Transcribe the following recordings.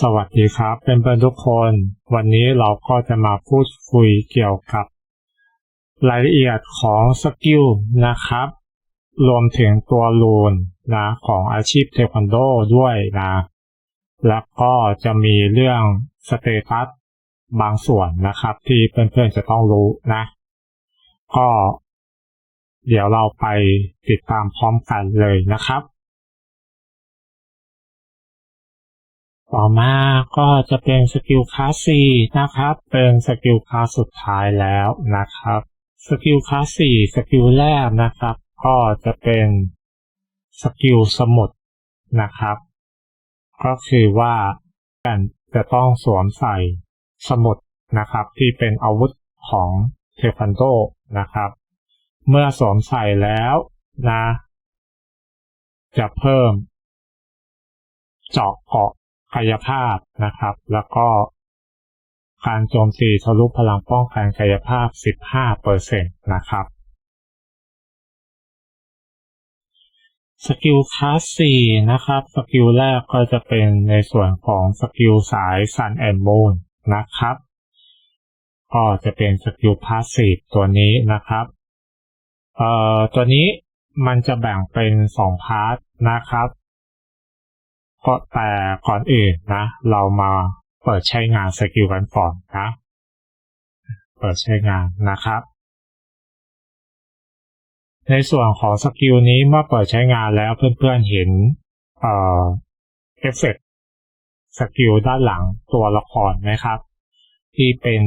สวัสดีครับ เป็นเพื่อนทุกคน วันนี้เราก็จะมาพูดคุยเกี่ยวกับ รายละเอียดของสกิลนะครับ รวมถึงตัวรูนนะของอาชีพเทควันโดด้วยนะ แล้วก็จะมีเรื่องสเตตัสบางส่วนนะครับ ที่เพื่อนๆจะต้องรู้นะ ก็ เดี๋ยวเราไปติดตามพร้อมกันเลยนะครับ ต่อมาก็จะเป็นสกิลคลาสสี่นะครับ เป็นสกิลคลาสสุดท้ายแล้วนะครับ สกิลคลาสสี่สกิลแรกนะครับ ก็จะเป็นสกิลสมุดนะครับ ก็คือว่าการจะต้องสวมใส่สมุดนะครับ ที่เป็นอาวุธของเทควันโดนะครับ เมื่อสวมใส่แล้วนะ จะเพิ่ม เจาะเกาะ กายภาพนะครับ แล้วก็การโจมตีทะลุพลังป้องกันกายภาพ 15%นะครับ สกิลคลาสสี่นะครับ สกิลแรกก็จะเป็นในส่วนของสกิลสาย Sun and Moon นะครับ ก็จะเป็นสกิลพาสซีฟตัวนี้นะครับ เอ่อ ตัวนี้มันจะแบ่งเป็นสองพาร์ทนะครับ ก็แต่ก่อนอื่นนะ เรามาเปิดใช้งานสกิลกันก่อนนะเปิดใช้งานนะครับ ในส่วนของสกิลนี้เมื่อเปิดใช้งานแล้วเพื่อนๆเห็นเอ่อเอฟเฟกสกิลด้านหลังตัวละครนะครับ ที่เป็น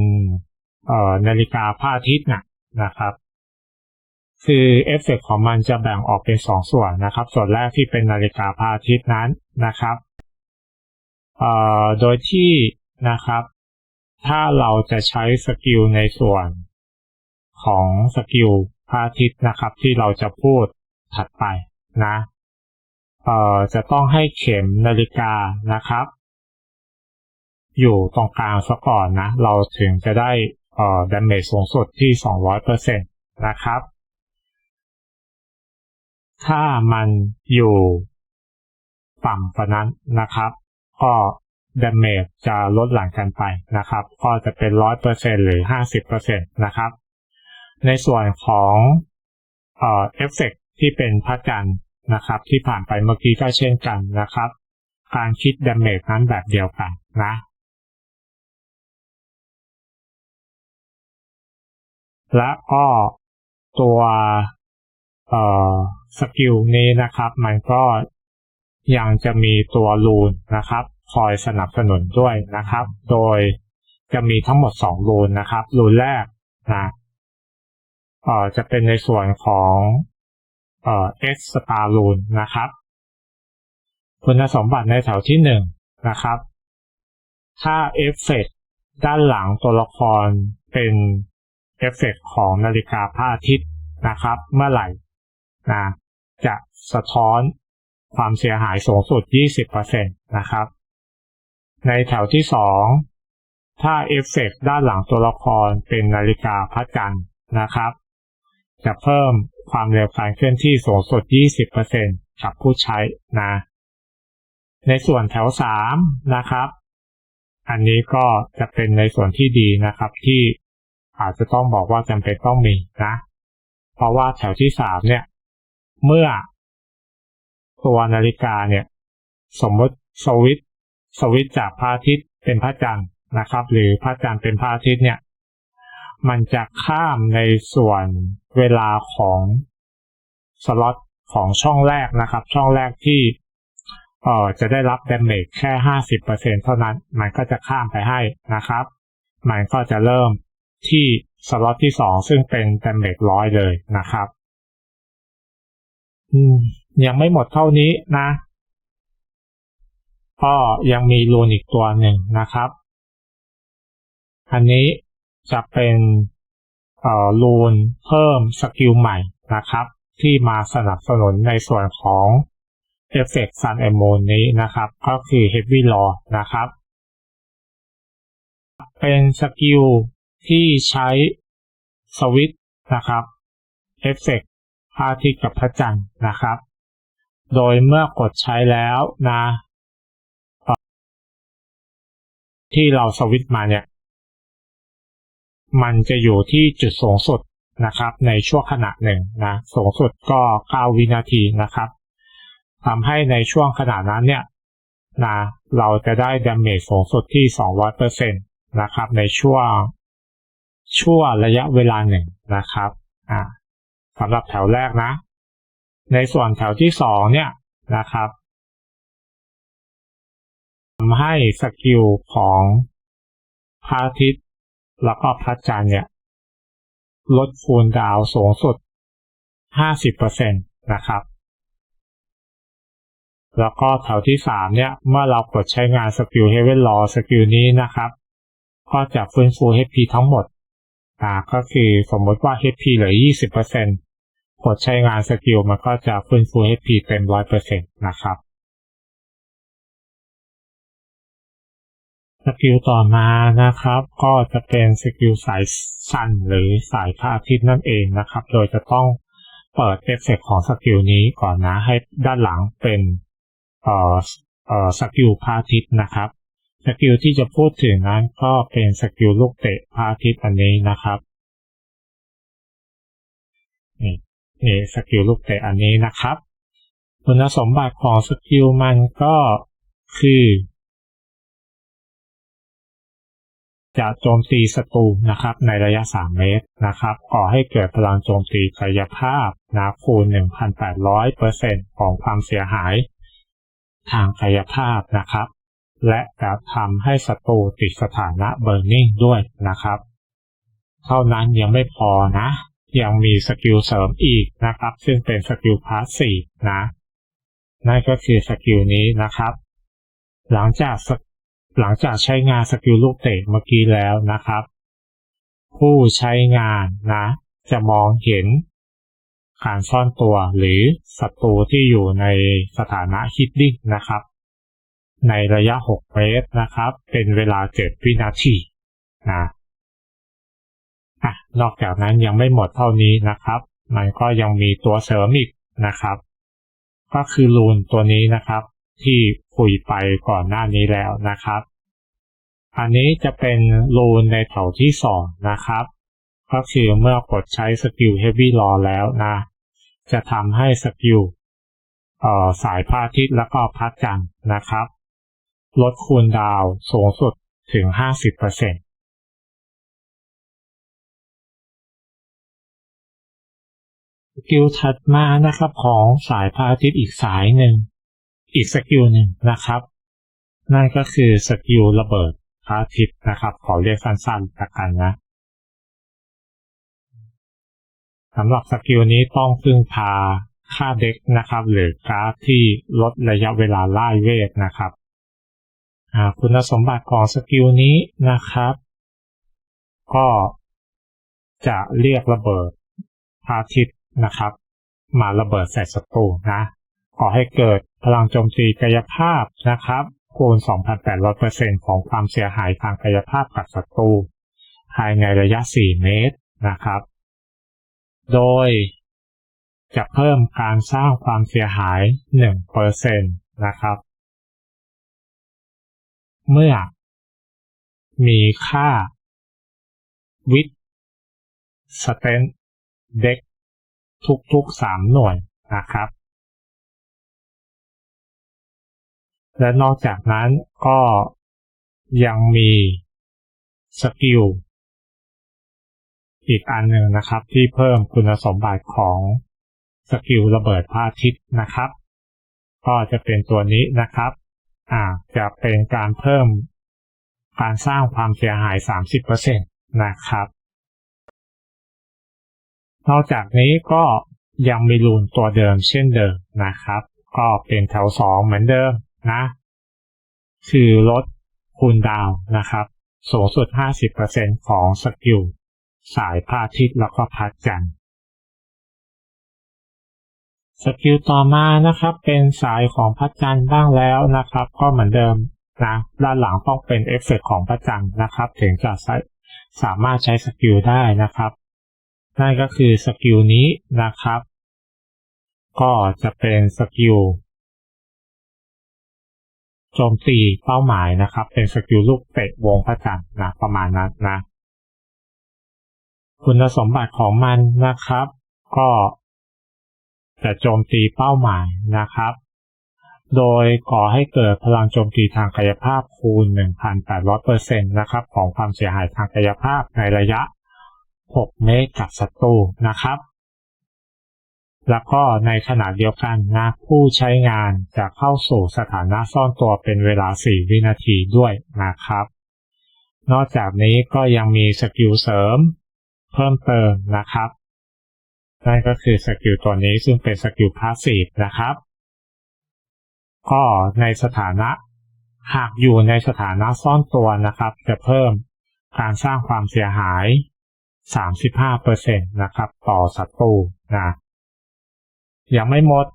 เอ่อนาฬิกาพระอาทิตย์นะนะครับ คือเอฟเฟกของมันจะแบ่งออกเป็นสองส่วนนะครับ ส่วนแรกที่เป็นนาฬิกาพาทิตย์นั้นนะครับเอ่อโดยที่นะครับ ถ้าเราจะใช้สกิลในส่วนของสกิลพาทิตย์นะครับ ที่เราจะพูดถัดไปนะเอ่อจะต้องให้เข็มนาฬิกานะครับ อยู่ตรงกลางซะก่อนนะ เราถึงจะได้เอ่อดาเมจสูงสุดที่ 200%นะครับ ถ้ามันอยู่ต่ำกว่านั้นนะครับ ก็ดาเมจจะลดหลั่นกันไปนะครับ ก็จะเป็น 100%หรือ 50%นะครับ ในส่วนของเอ่อเอฟเฟกที่เป็นพระจันทร์นะครับ ที่ผ่านไปเมื่อกี้ก็เช่นกันนะครับ การคิดดาเมจนั้นแบบเดียวกันนะ และก็ตัวเอ่อ สกิลนี้นะครับมันก็ยังจะมีตัวรูนนะครับ คอยสนับสนุนด้วยนะครับ โดยจะมีทั้งหมด 2 รูนนะครับ รูนแรกนะเอ่อจะเป็นในส่วนของเอ่อ S Star Rune นะครับ คุณสมบัติในแถวที่ 1 นะครับ ถ้าเอฟเฟกด้านหลังตัวละครเป็นเอฟเฟกของนาฬิกาพระอาทิตย์นะครับ เมื่อไหร่ นะจะสะท้อนความเสียหายสูงสุด 20%นะครับ ในแถวที่ 2 ถ้าเอฟเฟกด้านหลังตัวละครเป็นนาฬิกาพระจันทร์นะครับ จะเพิ่มความเร็วการเคลื่อนที่สูงสุด 20%กับผู้ใช้นะ ในส่วนแถว 3 นะครับ อันนี้ก็จะเป็นในส่วนที่ดีนะครับที่อาจจะต้องบอกว่าจำเป็นต้องมีนะ เพราะว่าแถวที่ 3 เนี่ย เมื่อ ตัวนาฬิกาเนี่ย สมมติสวิตสวิตจากพระอาทิตย์เป็นพระจันทร์นะครับ หรือพระจันทร์เป็นพระอาทิตย์เนี่ย มันจะข้ามในส่วนเวลาของสล็อตของช่องแรกนะครับ ช่องแรกที่เอ่อจะได้รับดาเมจแค่ห้าสิบเปอร์เซ็นเท่านั้น มันก็จะข้ามไปให้นะครับ มันก็จะเริ่มที่สล็อตที่สองซึ่งเป็นดาเมจร้อยเลยนะครับ อืมยังไม่หมดเท่านี้นะ ก็ยังมีรูนอีกตัวหนึ่งนะครับ อันนี้จะเป็นเอ่อรูนเพิ่มสกิลใหม่นะครับ ที่มาสนับสนุนในส่วนของเอฟเฟกต์ซันแอมโมนนี้นะครับ ก็คือ Heavy Law นะครับ เป็นสกิลที่ใช้สวิตช์นะครับเอฟเฟกต์ ระอาทิตย์กับพระจันทร์นะครับ โดยเมื่อกดใช้แล้วนะที่เราสวิตมาเนี่ย มันจะอยู่ที่จุดสูงสุดนะครับ ในช่วงขณะหนึ่งนะ สูงสุดก็ 9 วินาทีนะครับทำให้ในช่วงขณะนั้นเนี่ยนะเราจะได้ดาเมจสูงสุดที่ 200%นะครับ ในช่วงช่วงระยะเวลาหนึ่งนะครับ อ่า สำหรับแถวแรกนะ ในส่วนแถวที่สองเนี่ยนะครับทำให้สกิลของพระอาทิตย์แล้วก็พระจันทร์เนี่ย ลดคูณดาวสูงสุด 50%นะครับ แล้วก็แถวที่สามเนี่ย เมื่อเรากดใช้งานสกิล Heaven Law สกิลนี้นะครับ ก็จะฟื้นฟู HP ทั้งหมด อ่า ก็คือสมมติว่า HP เหลือ 20% กดใช้งานสกิลมันก็จะฟื้นฟู HP เต็ม100%นต์นะครับ สกิลต่อมานะครับ ก็จะเป็นสกิลสายสั้นหรือสายพระอาทิตย์นั่นเองนะครับ โดยจะต้องเปิดเอฟเฟกของสกิลนี้ก่อนนะให้ด้านหลังเป็นเอ่อเอ่อสกิลพระอาทิตย์นะครับสกิลที่จะพูดถึงนั้นก็เป็นสกิลลูกเตะพระอาทิตย์อันนี้นะครับนี่ สกิลลูกเตะอันนี้นะครับ คุณสมบัติของสกิลมันก็คือ จะโจมตีศัตรูนะครับ ในระยะ 3 เมตรนะครับก่อให้เกิดพลังโจมตีกายภาพนะคูณ 1,800%ของความเสียหายทางกายภาพนะครับ และจะทำให้ศัตรูติดสถานะเบอร์นิ่งด้วยนะครับ เท่านั้นยังไม่พอนะ ยังมีสกิลเสริมอีกนะครับ ซึ่งเป็นสกิลพาสซีฟนะ นั่นก็คือสกิลนี้นะครับ หลังจากหลังจากใช้งานสกิลลูกเตะเมื่อกี้แล้วนะครับ ผู้ใช้งานนะ จะมองเห็นการซ่อนตัวหรือศัตรูที่อยู่ในสถานะฮิดดิ้งนะครับ ในระยะ 6 เมตรนะครับ เป็นเวลา 7 วินาทีนะ อะนอกจากนั้นยังไม่หมดเท่านี้นะครับ มันก็ยังมีตัวเสริมอีกนะครับ ก็คือรูนตัวนี้นะครับ ที่คุยไปก่อนหน้านี้แล้วนะครับ อันนี้จะเป็นรูนในแถวที่สองนะครับ ก็คือเมื่อกดใช้สกิล Heavy Law แล้วนะ จะทำให้สกิลสายพระอาทิตย์แล้วก็พระจันทร์นะครับ ลดคูณดาวสูงสุดถึง 50%ส กิลถัดมานะครับของสายพระอาทิตย์อีกสายหนึ่ง อีกสกิลหนึ่งนะครับ นั่นก็คือสกิลระเบิดพระอาทิตย์นะครับ ขอเรียกสั้นๆละกันนะสำหรับสกิลนี้ต้องพึ่งพาค่าเด็กนะครับ หรือกราฟที่ลดระยะเวลาไล่เวทนะครับคุณสมบัติของสกิลนี้นะครับ ก็จะเรียกระเบิดพาทิต นะครับ มาระเบิดใส่ศัตรูนะขอให้เกิดพลังโจมตีกายภาพนะครับคูณ 2,800%ของความเสียหายทางกายภาพกับศัตรูภายในระยะ 4 เมตรนะครับ โดยจะเพิ่มการสร้างความเสียหาย 1%นะครับ เมื่อมีค่าวิดสเตนเด็ก ทุกๆ 3 หน่วยนะครับ และนอกจากนั้นก็ยังมีสกิลอีกอันหนึ่งนะครับที่เพิ่มคุณสมบัติของสกิลระเบิดพระอาทิตย์นะครับ ก็จะเป็นตัวนี้นะครับอ่าจะเป็นการเพิ่มการสร้างความเสียหาย 30%นะครับ นอกจากนี้ก็ยังมีรูนตัวเดิมเช่นเดิมนะครับ ก็เป็นแถว 2 เหมือนเดิมนะ คือลดคูณดาวนะครับ สูงสุด 50%ของสกิลสายพาทิตย์แล้วก็พัดจันทร์สกิลต่อมานะครับ เป็นสายของพระจันทร์บ้างแล้วนะครับ ก็เหมือนเดิมนะด้านหลังต้องเป็นเอฟเฟกของพระจันทร์นะครับ ถึงจะสามารถใช้สกิลได้นะครับ นั่นก็คือสกิลนี้นะครับ ก็จะเป็นสกิลโจมตีเป้าหมายนะครับ เป็นสกิลลูกเตะวงพระจันทร์นะประมาณนั้นนะ คุณสมบัติของมันนะครับ ก็จะโจมตีเป้าหมายนะครับ โดยก่อให้เกิดพลังโจมตีทางกายภาพคูณ 1,800%นะครับ ของความเสียหายทางกายภาพในระยะ 6 เมตรกับศัตรูนะครับ แล้วก็ในขณะเดียวกันนะผู้ใช้งานจะเข้าสู่สถานะซ่อนตัวเป็นเวลา 4 วินาทีด้วยนะครับ นอกจากนี้ก็ยังมีสกิลเสริมเพิ่มเติมนะครับนั่นก็คือสกิลตัวนี้ซึ่งเป็นสกิลพาสซีฟนะครับ ก็ในสถานะหากอยู่ในสถานะซ่อนตัวนะครับ จะเพิ่มการสร้างความเสียหาย 35%นะครับ ต่อศัตรูนะยังไม่หมด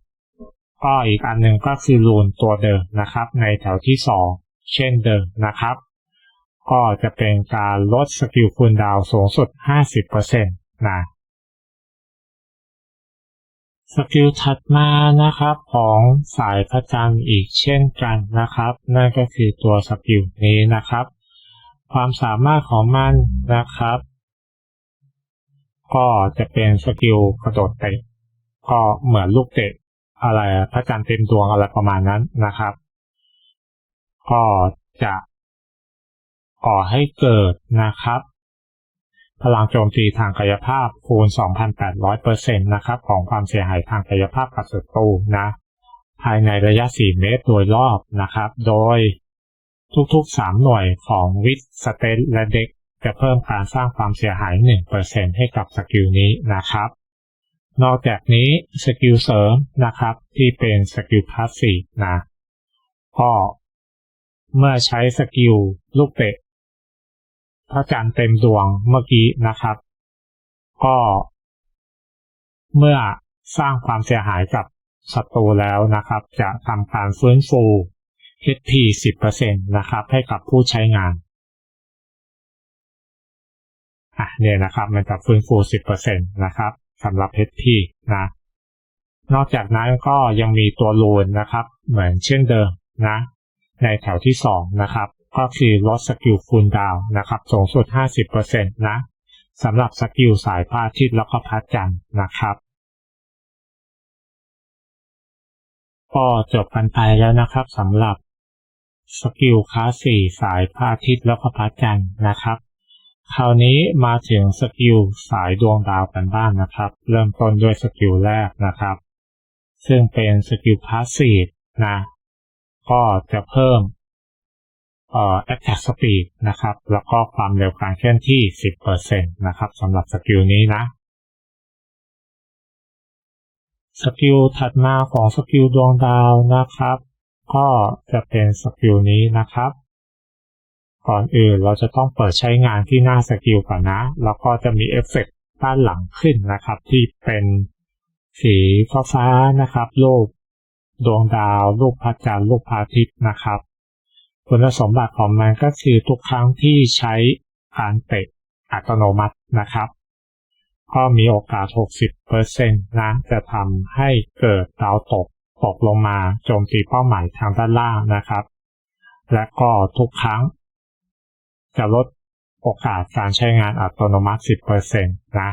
ก็อีกอันหนึ่งก็คือรูนตัวเดิมนะครับ ในแถวที่ 2 เช่นเดิมนะครับ ก็จะเป็นการลดสกิลคูลดาวสูงสุด 50%นะสกิลถัดมานะครับของสายพระจันทร์อีกเช่นกันนะครับ นั่นก็คือตัวสกิลนี้นะครับ ความสามารถของมันนะครับ ก็จะเป็นสกิลกระโดดเตะก็เหมือนลูกเตะอะไรพระจันทร์เต็มดวงอะไรประมาณนั้นนะครับ ก็จะก่อให้เกิดนะครับ พลังโจมตีทางกายภาพคูณ 2,800%นะครับ ของความเสียหายทางกายภาพกับศัตรูนะ ภายในระยะ 4 เมตรโดยรอบนะครับ โดยทุกๆ 3 หน่วยของวิทสเตนและเด็ก จะเพิ่มการสร้างความเสียหาย 1%ให้กับสกิลนี้นะครับ นอกจากนี้สกิลเสริมนะครับที่เป็นสกิลพาสซีฟนะก็เมื่อใช้สกิลลูกเตะพระจันทร์เต็มดวงเมื่อกี้นะครับ ก็ เมื่อสร้างความเสียหายกับศัตรูแล้วนะครับ จะทำการฟื้นฟู HP 10%นะครับ ให้กับผู้ใช้งาน อะเนี่ยนะครับมันจะฟื้นฟู 10%นะครับสำหรับ HP นะ นอกจากนั้นก็ยังมีตัวรูนนะครับ เหมือนเช่นเดิมนะ ในแถวที่ 2 นะครับ ก็คือลดสกิลคูลดาวน์นะครับสูงสุด 50%นะสำหรับสกิลสายพระอาทิตย์แล้วก็พระจันทร์นะครับก็จบกันไปแล้วนะครับสำหรับสกิลคลาสสี่สายพระอาทิตย์แล้วก็พระจันทร์นะครับ คราวนี้มาถึงสกิลสายดวงดาวกันบ้างนนะครับ เริ่มต้นด้วยสกิลแรกนะครับ ซึ่งเป็นสกิลพาสซีฟนะ ก็จะเพิ่มเอ่อ attack speed นะครับ แล้วก็ความเร็วการเคลื่อนที่ 10%นะครับสำหรับสกิลนี้นะ สกิลถัดมาของสกิลดวงดาวนะครับ ก็จะเป็นสกิลนี้นะครับ ก่อนอื่นเราจะต้องเปิดใช้งานที่หน้าสกิลก่อนนะ แล้วก็จะมีเอฟเฟกต์ด้านหลังขึ้นนะครับ ที่เป็นสีฟ้าๆนะครับรูปดวงดาวรูปพระจันทร์รูปพระอาทิตย์นะครับ คุณสมบัติของมันก็คือทุกครั้งที่ใช้การเตะอัตโนมัตินะครับ ก็มีโอกาส 60%นะจะทำให้เกิดดาวตกตกลงมาโจมตีเป้าหมายทางด้านล่างนะครับ และก็ทุกครั้ง จะลดโอกาสการใช้งานอัตโนมัติ 10%นะ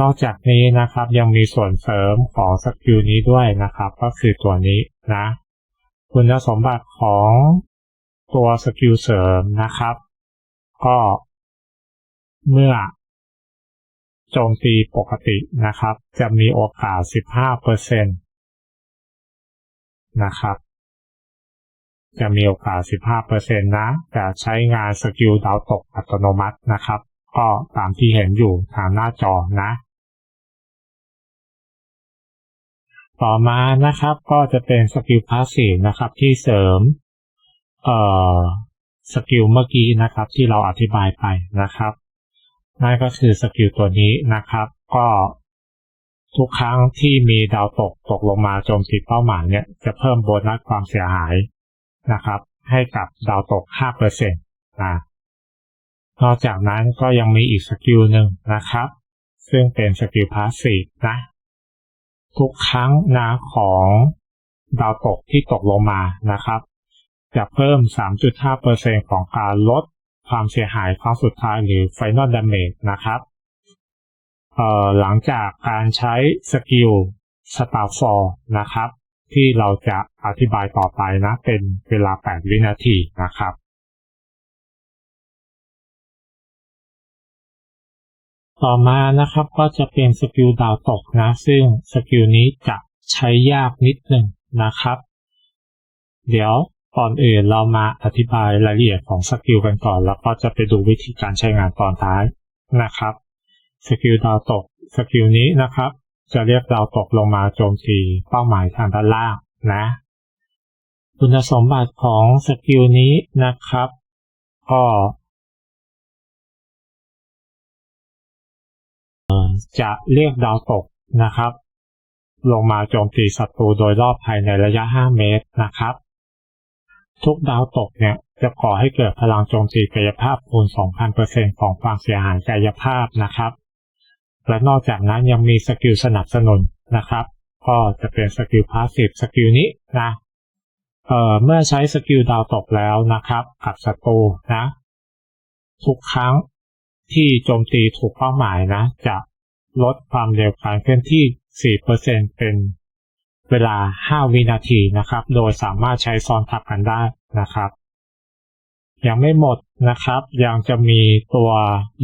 นอกจากนี้นะครับยังมีส่วนเสริมของสกิลนี้ด้วยนะครับ ก็คือตัวนี้นะ คุณสมบัติของตัวสกิลเสริมนะครับ ก็เมื่อโจมตีปกตินะครับ จะมีโอกาส 15%นะครับ จะมีโอกาส 15%นะแต่ใช้งานสกิลดาวตกอัตโนมัตินะครับ ก็ตามที่เห็นอยู่ทางหน้าจอนะ ต่อมานะครับก็จะเป็นสกิลพาสซีฟนะครับที่เสริมเอ่อสกิลเมื่อกี้นะครับที่เราอธิบายไปนะครับนั่นก็คือสกิลตัวนี้นะครับ ก็ทุกครั้งที่มีดาวตกตกลงมาโจมตีเป้าหมายเนี่ยจะเพิ่มโบนัสความเสียหาย นะครับ ให้กับดาวตก 5%นะนอกจากนั้นก็ยังมีอีกสกิลหนึ่งนะครับ ซึ่งเป็นสกิลพาสซีฟนะ ทุกครั้งนะของดาวตกที่ตกลงมานะครับ จะเพิ่ม 3.5%ของการลดความเสียหายครั้งสุดท้ายหรือ Final Damage นะครับหลังจากการใช้สกิล Starfall นะครับ ที่เราจะอธิบายต่อไปนะ เป็นเวลา 8 วินาทีนะครับต่อมานะครับก็จะเป็นสกิลดาวตกนะ ซึ่งสกิลนี้จะใช้ยากนิดหนึ่งนะครับ เดี๋ยวก่อนอื่นเรามาอธิบายรายละเอียดของสกิลกันก่อน แล้วก็จะไปดูวิธีการใช้งานตอนท้ายนะครับสกิลดาวตกสกิลนี้นะครับ จะเรียกดาวตกลงมาโจมตีเป้าหมายทางด้านล่างนะ คุณสมบัติของสกิลนี้นะครับ ก็จะเรียกดาวตกนะครับ ลงมาโจมตีศัตรูโดยรอบภายในระยะ 5 เมตรนะครับ ทุกดาวตกเนี่ยจะก่อให้เกิดพลังโจมตีกายภาพคูณ 2,000%ของความเสียหายกายภาพนะครับ และนอกจากนั้นยังมีสกิลสนับสนุนนะครับ ก็จะเป็นสกิลพาสซีฟสกิลนี้นะเอ่อเมื่อใช้สกิลดาวตกแล้วนะครับกับศัตรูนะ ทุกครั้งที่โจมตีถูกเป้าหมายนะ จะลดความเร็วการเคลื่อนที่ 4%เป็นเวลา 5 วินาทีนะครับ โดยสามารถใช้ซ้อนทับกันได้นะครับ ยังไม่หมดนะครับ ยังจะมีตัว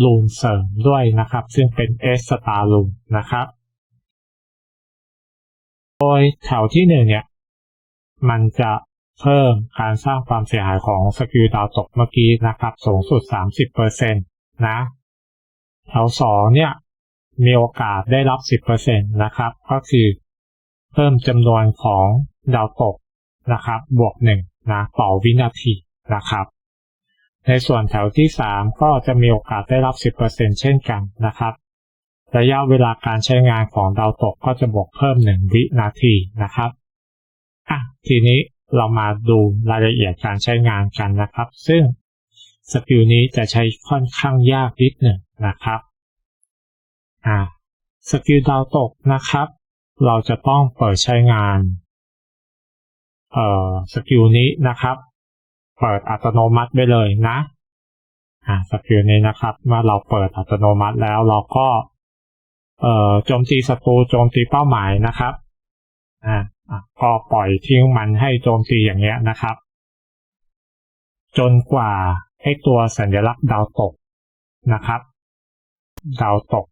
ลูนเสริมด้วยนะครับ ซึ่งเป็นเอสตาลูนนะครับ โดยแถวที่หนึ่งเนี่ย มันจะเพิ่มการสร้างความเสียหายของสกิลดาวตกเมื่อกี้นะครับ สูงสุด 30%นะแถวสองเนี่ย มีโอกาสได้รับ 10%นะครับ ก็คือเพิ่มจำนวนของดาวตกนะครับ บวกหนึ่งนะต่อวินาทีนะครับ ในส่วนแถวที่ 3 ก็จะมีโอกาสได้รับ 10%เช่นกันนะครับ ระยะเวลาการใช้งานของดาวตกก็จะบวกเพิ่ม 1 วินาทีนะครับอะทีนี้เรามาดูรายละเอียดการใช้งานกันนะครับ ซึ่งสกิลนี้จะใช้ค่อนข้างยากนิดหนึ่งนะครับอ่าสกิลดาวตกนะครับ เราจะต้องเปิดใช้งานเอ่อสกิลนี้นะครับ เปิดอัตโนมัติไปเลยนะอ่าสกิลนี้นะครับ เมื่อเราเปิดอัตโนมัติแล้วเราก็เอ่อโจมตีศัตรูโจมตีเป้าหมายนะครับอ่าก็ปล่อยทิ้งมันให้โจมตีอย่างเงี้ยนะครับ จนกว่าให้ตัวสัญลักษณ์ดาวตกนะครับ ดาวตก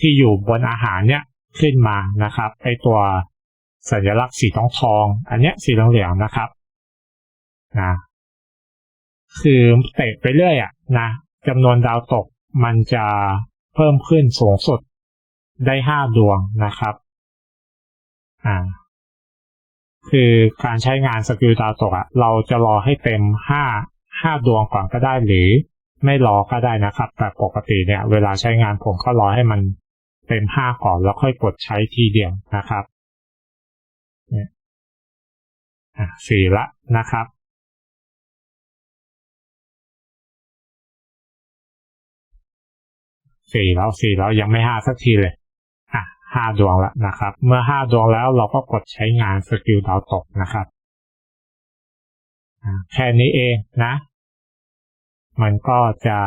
ที่อยู่บนอาหารเนี่ยขึ้นมานะครับไอตัวสัญลักษณ์สีทองทอง อันเนี้ยสีเหลืองๆนะครับนะ คือเตะไปเรื่อยอะนะจำนวนดาวตกมันจะเพิ่มขึ้นสูงสุดได้ห้าดวงนะครับ อ่า คือการใช้งานสกิลดาวตกอะ เราจะรอให้เต็มห้าห้าดวงก่อนก็ได้หรือไม่รอก็ได้นะครับ แต่ปกติเนี่ย เวลาใช้งานผมก็รอให้มันเต็มห้าก่อนแล้วค่อยกดใช้ทีเดียวนะครับ เนี่ย อะสี่ละนะครับ สี่แล้วสี่แล้วยังไม่ห้าสักทีเลยอะห้าดวงแล้วนะครับ เมื่อห้าดวงแล้วเราก็กดใช้งานสกิลดาวตกนะครับแค่นี้เองนะ มันก็จะ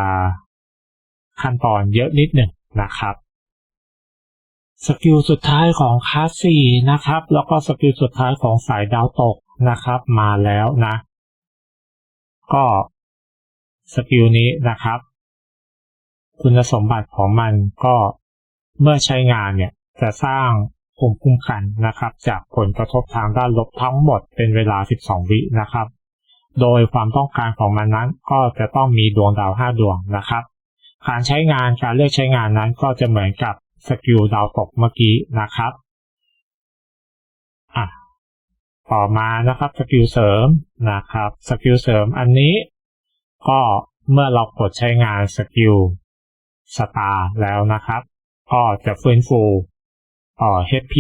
ขั้นตอนเยอะนิดหนึ่งนะครับสกิลสุดท้ายของคลาสสี่นะครับ แล้วก็สกิลสุดท้ายของสายดาวตกนะครับ มาแล้วนะ ก็สกิลนี้นะครับ คุณสมบัติของมันก็เมื่อใช้งานเนี่ยจะสร้างภูมิคุ้มกันนะครับ จากผลกระทบทางด้านลบทั้งหมดเป็นเวลา 12 วินะครับ โดยความต้องการของมันนั้นก็จะต้องมีดวงดาว 5 ดวงนะครับ การใช้งานการเลือกใช้งานนั้นก็จะเหมือนกับสกิลดาวตกเมื่อกี้นะครับอะต่อมานะครับสกิลเสริมนะครับสกิลเสริมอันนี้ ก็เมื่อเรากดใช้งานสกิล สตาร์แล้วนะครับ ก็จะฟื้นฟูต่อ HP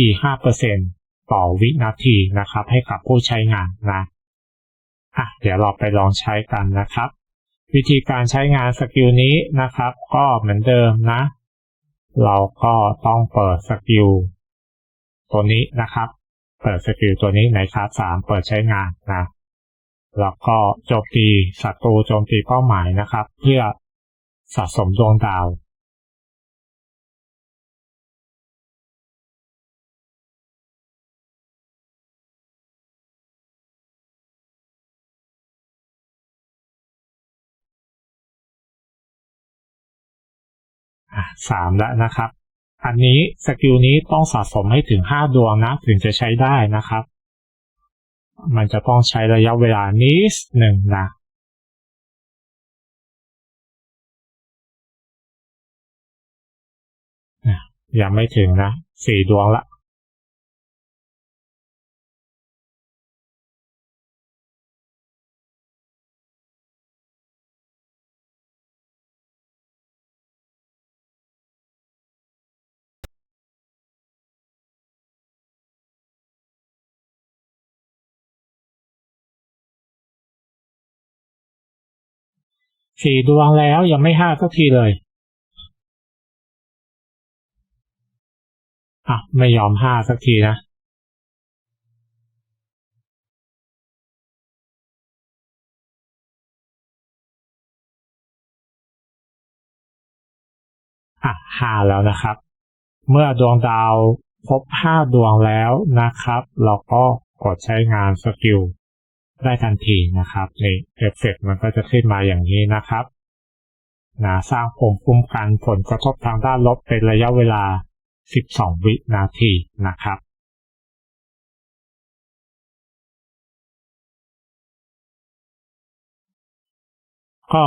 5%ต่อวินาทีนะครับ ให้กับผู้ใช้งานนะอะเดี๋ยวเราไปลองใช้กันนะครับ วิธีการใช้งานสกิลนี้นะครับ ก็เหมือนเดิมนะ เราก็ต้องเปิดสกิลตัวนี้นะครับ เปิดสกิลตัวนี้ในคลาสสามเปิดใช้งานนะแล้วก็โจมตีศัตรูโจมตีเป้าหมายนะครับ เพื่อ สะสมดวงดาวสามแล้วนะครับ อันนี้สกิลนี้ต้องสะสมให้ถึงห้าดวงนะ ถึงจะใช้ได้นะครับ มันจะต้องใช้ระยะเวลานิดหนึ่งนะ ยังไม่ถึงนะสี่ดวงละสี่ดวงแล้วยังไม่ห้าสักทีเลย อะไม่ยอมห้าสักทีนะอะห้าแล้วนะครับ เมื่อดวงดาวครบห้าดวงแล้วนะครับ เราก็กดใช้งานสกิลได้ทันทีนะครับนี่เอฟเฟกต์มันก็จะขึ้นมาอย่างนี้นะครับนะสร้างภูมิคุ้มกันผลกระทบทางด้านลบเป็นระยะเวลา 12 วินาทีนะครับก็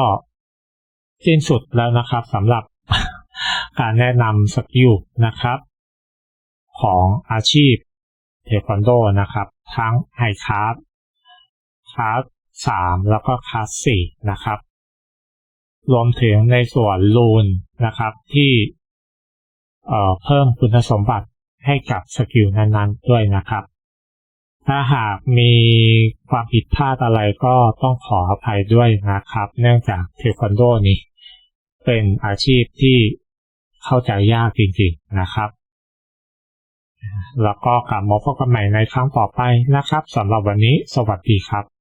สิ้นสุดแล้วนะครับสำหรับการแนะนำสกิลนะครับ ของอาชีพเทควันโดนะครับ ทั้งไฮคาร์คลาสสามแล้วก็คลาสสี่นะครับ รวมถึงในส่วนลูนนะครับที่ เพิ่มคุณสมบัติให้กับสกิลนั้นๆ ด้วยนะครับ ถ้าหากมีความผิดพลาดอะไรก็ต้องขออภัยด้วยนะครับ เนื่องจากเทควันโดนี้ เป็นอาชีพที่เข้าใจยากจริงๆนะครับ แล้วก็กลับมาพบกันใหม่ในครั้งต่อไปนะครับสำหรับวันนี้สวัสดีครับ